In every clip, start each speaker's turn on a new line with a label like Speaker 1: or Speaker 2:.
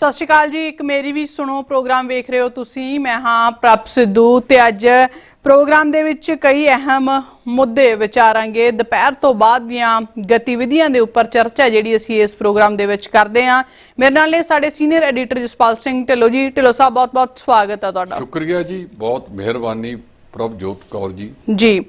Speaker 1: ਸਤਿ ਸ਼੍ਰੀ ਅਕਾਲ ਜੀ। ਇੱਕ ਮੇਰੀ ਵੀ ਸੁਣੋ ਪ੍ਰੋਗਰਾਮ ਵੇਖ ਰਹੇ ਹੋ ਤੁਸੀਂ। ਮੈਂ ਹਾਂ ਪ੍ਰਭ ਸਿੱਧੂ ਤੇ ਅੱਜ ਪ੍ਰੋਗਰਾਮ ਦੇ ਵਿੱਚ ਕਈ ਅਹਿਮ ਮੁੱਦੇ ਵਿਚਾਰਾਂਗੇ। ਦੁਪਹਿਰ ਤੋਂ ਬਾਅਦ ਦੀਆਂ ਗਤੀਵਿਧੀਆਂ ਦੇ ਉੱਪਰ ਚਰਚਾ ਜਿਹੜੀ ਅਸੀਂ ਇਸ ਪ੍ਰੋਗਰਾਮ ਦੇ ਵਿੱਚ ਕਰਦੇ ਹਾਂ। ਮੇਰੇ ਨਾਲ ਨੇ ਸਾਡੇ ਸੀਨੀਅਰ ਐਡੀਟਰ ਜਸਪਾਲ ਸਿੰਘ ਢਿੱਲੋਂ ਜੀ। ਢਿੱਲੋਂ ਸਾਹਿਬ ਬਹੁਤ-ਬਹੁਤ ਸਵਾਗਤ ਹੈ ਤੁਹਾਡਾ।
Speaker 2: ਸ਼ੁਕਰੀਆ ਜੀ। ਬਹੁਤ ਮਿਹਰਬਾਨੀ ਪ੍ਰਭਜੋਤ ਕੌਰ ਜੀ।
Speaker 1: ਜੀ।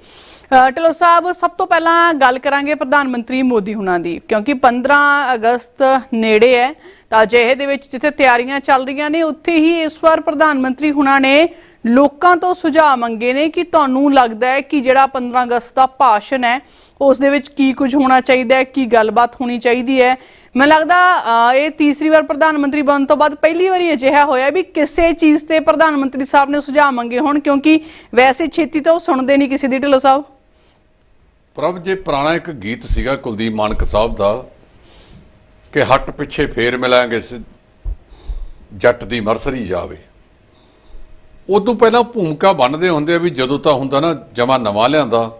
Speaker 1: ਢਿੱਲੋਂ ਸਾਹਿਬ, ਸਭ ਤੋਂ ਪਹਿਲਾਂ ਗੱਲ ਕਰਾਂਗੇ ਪ੍ਰਧਾਨ ਮੰਤਰੀ ਮੋਦੀ ਹੁਣਾਂ ਦੀ, ਕਿਉਂਕਿ 15 ਅਗਸਤ ਨੇੜੇ ਹੈ, ਤਾਂ ਅਜਿਹੇ ਦੇ ਵਿੱਚ ਜਿੱਥੇ ਤਿਆਰੀਆਂ ਚੱਲ ਰਹੀਆਂ ਨੇ, ਉੱਥੇ ਹੀ ਇਸ ਵਾਰ ਪ੍ਰਧਾਨ ਮੰਤਰੀ ਹੁਣਾਂ ਨੇ ਲੋਕਾਂ ਤੋਂ ਸੁਝਾਅ ਮੰਗੇ ਨੇ ਕਿ ਤੁਹਾਨੂੰ ਲੱਗਦਾ ਹੈ ਕਿ ਜਿਹੜਾ 15 ਅਗਸਤ ਦਾ ਭਾਸ਼ਣ ਹੈ, ਉਸ ਦੇ ਵਿੱਚ ਕੀ ਕੁਝ ਹੋਣਾ ਚਾਹੀਦਾ ਹੈ, ਕੀ ਗੱਲਬਾਤ ਹੋਣੀ ਚਾਹੀਦੀ ਹੈ। ਮੈਨੂੰ ਲੱਗਦਾ ਇਹ ਤੀਸਰੀ ਵਾਰ ਪ੍ਰਧਾਨ ਮੰਤਰੀ ਬਣਨ ਤੋਂ ਬਾਅਦ ਪਹਿਲੀ ਵਾਰੀ ਅਜਿਹਾ ਹੋਇਆ ਵੀ ਕਿਸੇ ਚੀਜ਼ ਤੇ ਪ੍ਰਧਾਨ ਮੰਤਰੀ ਸਾਹਿਬ ਨੇ ਸੁਝਾਅ ਮੰਗੇ ਹੋਣ, ਕਿਉਂਕਿ ਵੈਸੇ ਛੇਤੀ ਤਾਂ ਉਹ ਸੁਣਦੇ ਨਹੀਂ ਕਿਸੇ ਦੀ, ਢਿੱਲੋਂ ਸਾਹਿਬ।
Speaker 2: ਪ੍ਰਭ, ਜੇ ਪੁਰਾਣਾ ਇੱਕ ਗੀਤ ਸੀਗਾ ਕੁਲਦੀਪ ਮਾਨਕ ਸਾਹਿਬ ਦਾ, ਕਿ ਹੱਟ ਪਿੱਛੇ ਫੇਰ ਮਿਲਾਂਗੇ ਜੱਟ ਦੀ ਮਰਸਰੀ ਜਾਵੇ। ਉਦੋਂ ਪਹਿਲਾਂ ਭੂਮਿਕਾ ਬਣਦੇ ਹੁੰਦੇ ਆ ਵੀ ਜਦੋਂ ਤਾਂ ਹੁੰਦਾ ਨਾ, ਜਮਾ ਨਵਾਂ ਲਿਆਂਦਾ,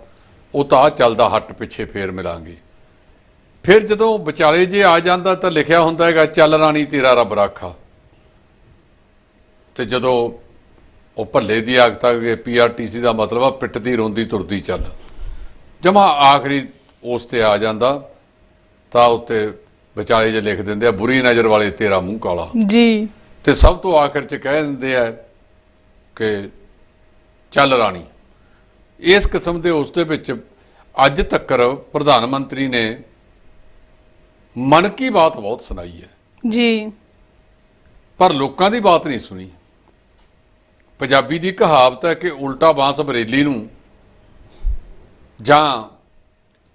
Speaker 2: ਉਹ ਤਾਂ ਆ ਚੱਲਦਾ ਹੱਟ ਪਿੱਛੇ ਫੇਰ ਮਿਲਾਂਗੇ। ਫਿਰ ਜਦੋਂ ਵਿਚਾਲੇ ਜੇ ਆ ਜਾਂਦਾ ਤਾਂ ਲਿਖਿਆ ਹੁੰਦਾ ਹੈਗਾ, ਚੱਲ ਰਾਣੀ ਤੇਰਾ ਰੱਬ ਰਾਖਾ। ਤੇ ਜਦੋਂ ਉਹ ਭੱਲੇ ਦੀ ਆਗਤਾ ਕਿ ਪੀਆਰਟੀਸੀ ਦਾ ਮਤਲਬ ਆ ਪਿੱਟ ਦੀ ਰੋਂਦੀ ਤੁਰਦੀ ਚੱਲ। ਜਮਾ ਆਖਰੀ ਉਸ ਤੇ ਆ ਜਾਂਦਾ ਤਾਂ ਉੱਤੇ ਵਿਚਾਲੇ ਜੇ ਲਿਖ ਦਿੰਦੇ ਆ ਬੁਰੀ ਨਜ਼ਰ ਵਾਲੇ ਤੇਰਾ ਮੂੰਹ ਕਾਲਾ।
Speaker 1: ਜੀ।
Speaker 2: ਤੇ ਸਭ ਤੋਂ ਆਖਰ ਚ ਕਹਿ ਦਿੰਦੇ ਆ ਕਿ ਚੱਲ ਰਾਣੀ। ਇਸ ਕਿਸਮ ਦੇ ਉਸ ਦੇ ਵਿੱਚ ਅੱਜ ਤੱਕ ਪ੍ਰਧਾਨ ਮੰਤਰੀ ਨੇ ਮਨ ਕੀ ਬਾਤ ਬਹੁਤ ਸੁਣਾਈ ਹੈ।
Speaker 1: ਜੀ।
Speaker 2: ਪਰ ਲੋਕਾਂ ਦੀ ਬਾਤ ਨਹੀਂ ਸੁਣੀ। ਪੰਜਾਬੀ ਦੀ ਕਹਾਵਤ ਹੈ ਕਿ ਉਲਟਾ ਬਾਂਸ ਬਰੇਲੀ ਨੂੰ ਜਾਂ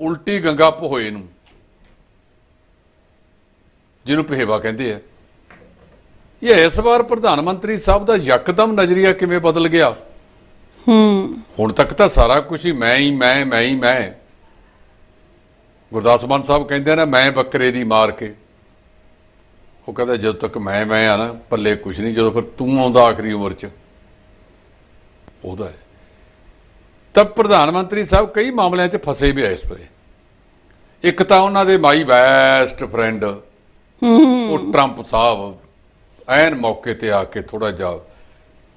Speaker 2: ਉਲਟੀ ਗੰਗਾ ਪਹੋਏ ਨੂੰ ਜਿਹਨੂੰ ਪਹੇਵਾ ਕਹਿੰਦੇ ਆ। ਇਹ ਇਸ ਵਾਰ ਪ੍ਰਧਾਨ ਮੰਤਰੀ ਸਾਹਿਬ ਦਾ ਯਕਦਮ ਨਜ਼ਰੀਆ ਕਿਵੇਂ ਬਦਲ ਗਿਆ?
Speaker 1: ਹੂੰ।
Speaker 2: ਹੁਣ ਤੱਕ ਤਾਂ ਸਾਰਾ ਕੁਝ ਹੀ ਮੈਂ ਹੀ ਮੈਂ ਮੈਂ ਹੀ ਮੈਂ। ਗੁਰਦਾਸ ਮਾਨ ਸਾਹਿਬ ਕਹਿੰਦੇ ਆ ਨਾ ਮੈਂ ਬੱਕਰੇ ਦੀ ਮਾਰ ਕੇ। ਉਹ ਕਹਿੰਦਾ ਜਦੋਂ ਤੱਕ ਮੈਂ ਮੈਂ ਆ ਨਾ ਪੱਲੇ ਕੁਝ ਨਹੀਂ ਜਦੋਂ ਫਿਰ ਤੂੰ ਆਉਂਦਾ ਆਖਰੀ ਉਮਰ 'ਚ ਉਹਦਾ ਹੈ। ਤਾਂ ਪ੍ਰਧਾਨ ਮੰਤਰੀ ਸਾਹਿਬ ਕਈ ਮਾਮਲਿਆਂ 'ਚ ਫਸੇ ਵੀ ਆ ਇਸ ਵੇਲੇ। ਇੱਕ ਤਾਂ ਉਹਨਾਂ ਦੇ ਮਾਈ ਬੈਸਟ ਫਰੈਂਡ ਉਹ ਟਰੰਪ ਸਾਹਿਬ ਐਨ ਮੌਕੇ ਤੇ ਆ ਕੇ ਥੋੜਾ ਜਿਹਾ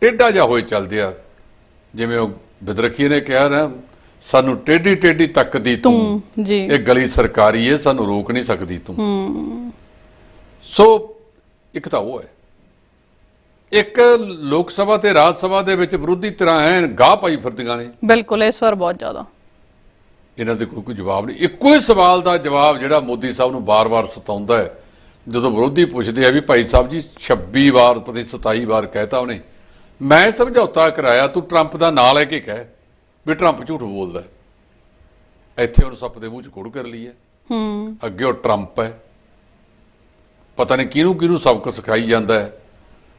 Speaker 2: ਟੇਢਾ ਜਿਹਾ ਹੋਏ ਚੱਲਦੇ ਆ ਜਿਵੇਂ ਉਹ ਬਿਦਰਖੀ ਨੇ ਕਿਹਾ ਨਾ ਸਾਨੂੰ ਟੇਢੀ ਟੇਢੀ ਤੱਕਦੀ ਤੂੰ।
Speaker 1: ਤੂੰ ਜੀ।
Speaker 2: ਇਹ ਗਲੀ ਸਰਕਾਰੀ ਹੈ ਸਾਨੂੰ ਰੋਕ ਨਹੀਂ ਸਕਦੀ ਤੂੰ। ਸੋ ਇੱਕ ਤਾਂ ਉਹ ਹੈ। ਇੱਕ ਲੋਕ ਸਭਾ ਤੇ ਰਾਜ ਸਭਾ ਦੇ ਵਿੱਚ ਵਿਰੋਧੀ ਧਿਰਾਂ ਐਨ ਗਾਹ ਪਾਈ ਫਿਰਦੀਆਂ ਨੇ।
Speaker 1: ਬਿਲਕੁਲ ਇਸ ਵਾਰ ਬਹੁਤ ਜ਼ਿਆਦਾ।
Speaker 2: ਇਹਨਾਂ ਦੇ ਕੋਈ ਕੋਈ ਜਵਾਬ ਨਹੀਂ। ਇੱਕੋ ਹੀ ਸਵਾਲ ਦਾ ਜਵਾਬ ਜਿਹੜਾ ਮੋਦੀ ਸਾਹਿਬ ਨੂੰ ਬਾਰ-ਬਾਰ ਸਤਾਉਂਦਾ ਹੈ। ਜਦੋਂ ਵਿਰੋਧੀ ਪੁੱਛਦੇ ਆ ਵੀ ਭਾਈ ਸਾਹਿਬ ਜੀ 26 ਵਾਰ ਪਤੀ 27 ਵਾਰ ਕਹਿਤਾ ਉਹਨੇ। ਮੈਂ ਸਮਝੌਤਾ ਕਰਾਇਆ ਤੂੰ ਟਰੰਪ ਦਾ ਨਾਂ ਲੈ ਕੇ ਕਹਿ ਵੀ ਟਰੰਪ ਝੂਠ ਬੋਲਦਾ। ਇੱਥੇ ਉਹਨੂੰ ਸੱਪ ਦੇ ਮੂੰਹ 'ਚ ਕੁੜ ਕਰ ਲਈ ਹੈ।
Speaker 1: ਹੂੰ।
Speaker 2: ਅੱਗੇ ਉਹ ਟਰੰਪ ਹੈ। ਪਤਾ ਨਹੀਂ ਕਿਹਨੂੰ ਕਿਹਨੂੰ ਸਬਕ ਸਿਖਾਈ ਜਾਂਦਾ ਹੈ।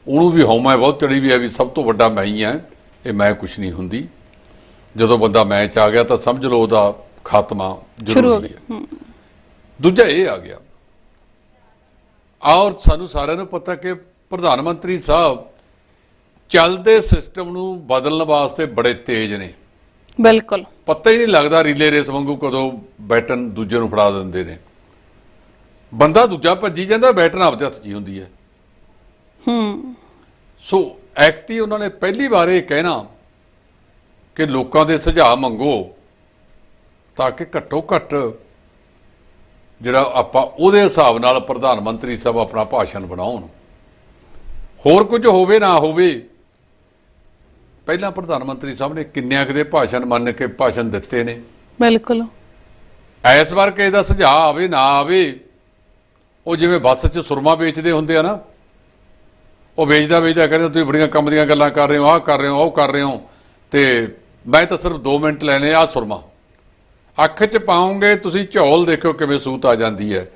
Speaker 2: ਉਹਨੂੰ ਵੀ ਹਉਮੈ ਬਹੁਤ ਚੜੀ ਵੀ ਹੈ ਵੀ ਸਭ ਤੋਂ ਵੱਡਾ ਮੈਂ ਹੀ ਹਾਂ ਇਹ ਮੈਂ ਕੁਝ ਨਹੀਂ ਹੁੰਦੀ। ਜਦੋਂ ਬੰਦਾ ਮੈਂ ਚ ਆ ਗਿਆ ਤਾਂ ਸਮਝ ਲਓ ਉਹਦਾ ਖਾਤਮਾ
Speaker 1: ਸ਼ੁਰੂ ਹੋ
Speaker 2: ਜ਼ਰੂਰੀ ਹੈ। ਦੂਜਾ ਇਹ ਆ ਗਿਆ। ਔਰ ਸਾਨੂੰ ਸਾਰਿਆਂ ਨੂੰ ਪਤਾ ਕਿ ਪ੍ਰਧਾਨ ਮੰਤਰੀ ਸਾਹਿਬ ਚੱਲਦੇ ਸਿਸਟਮ ਨੂੰ ਬਦਲਣ ਵਾਸਤੇ ਬੜੇ ਤੇਜ਼ ਨੇ।
Speaker 1: ਬਿਲਕੁਲ।
Speaker 2: ਪਤਾ ਹੀ ਨਹੀਂ ਲੱਗਦਾ ਰੀਲੇ ਰੇਸ ਵਾਂਗੂ ਕਦੋਂ ਬੈਟਨ ਦੂਜੇ ਨੂੰ ਫੜਾ ਦਿੰਦੇ ਨੇ। ਬੰਦਾ ਦੂਜਾ ਭੱਜੀ ਜਾਂਦਾ ਬੈਟਨ ਆਪਦੇ ਹੱਥ 'ਚ ਹੀ ਹੁੰਦੀ ਹੈ।
Speaker 1: ਹੂੰ।
Speaker 2: ਸੋ ਐਕਟੀ ਉਹਨਾਂ ਨੇ ਪਹਿਲੀ ਵਾਰ ਇਹ ਕਹਿਣਾ ਕਿ ਲੋਕਾਂ ਦੇ ਸੁਝਾਅ ਮੰਗੋ ਤਾਂ ਕਿ ਘੱਟੋ ਘੱਟ ਜਿਹੜਾ ਆਪਾਂ ਉਹਦੇ ਹਿਸਾਬ ਨਾਲ ਪ੍ਰਧਾਨ ਮੰਤਰੀ ਸਾਹਿਬ ਆਪਣਾ ਭਾਸ਼ਣ ਬਣਾਉਣ। ਹੋਰ ਕੁਝ ਹੋਵੇ ਨਾ ਹੋਵੇ ਪਹਿਲਾਂ ਪ੍ਰਧਾਨ ਮੰਤਰੀ ਸਾਹਿਬ ਨੇ ਕਿੰਨਿਆਂ ਕਿਤੇ ਭਾਸ਼ਣ ਮੰਨ ਕੇ ਭਾਸ਼ਣ ਦਿੱਤੇ ਨੇ?
Speaker 1: ਬਿਲਕੁਲ।
Speaker 2: ਇਸ ਵਾਰ ਕਿਸੇ ਦਾ ਸੁਝਾਅ ਆਵੇ ਨਾ ਆਵੇ ਉਹ ਜਿਵੇਂ ਬੱਸ 'ਚ ਸੁਰਮਾ ਵੇਚਦੇ ਹੁੰਦੇ ਆ ਨਾ ਉਹ ਵੇਚਦਾ ਵੇਚਦਾ ਕਹਿੰਦਾ ਤੁਸੀਂ ਬੜੀਆਂ ਕੰਮ ਦੀਆਂ ਗੱਲਾਂ ਕਰ ਰਹੇ ਹੋ ਆਹ ਕਰ ਰਹੇ ਹੋ ਉਹ ਕਰ ਰਹੇ ਹੋ। ਤੇ ਮੈਂ ਤਾਂ ਸਿਰਫ 2 ਮਿੰਟ ਲੈਣੇ ਆ ਸੁਰਮਾ। ਅੱਖ 'ਚ ਪਾਉਂਗੇ ਤੁਸੀਂ ਝੋਲ ਦੇਖੋ ਕਿਵੇਂ ਸੂਤ ਆ ਜਾਂਦੀ ਹੈ।